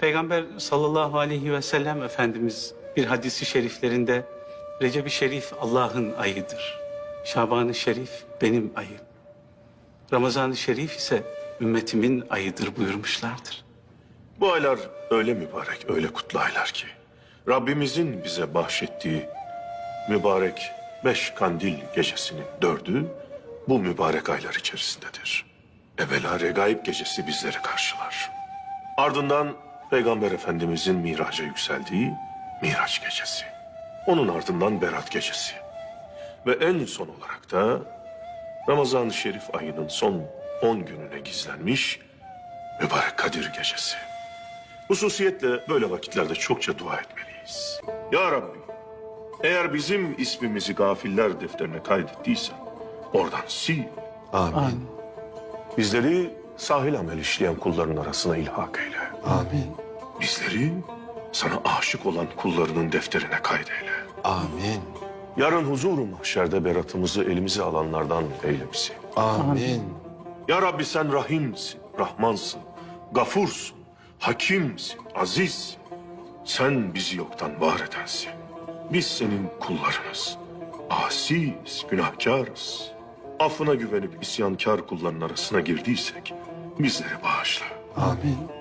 Peygamber sallallahu aleyhi ve sellem Efendimiz bir hadisi şeriflerinde Recep-i Şerif Allah'ın ayıdır. Şaban-ı Şerif benim ayım. Ramazan-ı Şerif ise ümmetimin ayıdır buyurmuşlardır. Bu aylar öyle mübarek, öyle kutlu aylar ki Rabbimizin bize bahşettiği mübarek beş kandil gecesinin dördü bu mübarek aylar içerisindedir. Evvela regaib gecesi bizleri karşılar. Ardından Peygamber Efendimizin miraca yükseldiği Miraç gecesi. Onun ardından Berat gecesi. Ve en son olarak da Ramazan-ı Şerif ayının son 10 gününe gizlenmiş mübarek Kadir gecesi. Hususiyetle böyle vakitlerde çokça dua etmeliyiz. Ya Rabbi, eğer bizim ismimizi gafiller defterine kaydettiysen oradan sil. Amin. Bizleri sahil amel işleyen kulların arasına ilhak eyle. Amin. Bizleri sana aşık olan kullarının defterine kaydeyle. Amin. Yarın huzur-u mahşerde beratımızı elimize alanlardan eyle bizi. Amin. Ya Rabbi sen rahimsin, rahmansın, gafursun, hakimsin, azizsin. Sen bizi yoktan var edensin. Biz senin kullarınız. Asiyiz, günahkarız. Affına güvenip isyankar kulların arasına girdiysek bizleri bağışla. Amin.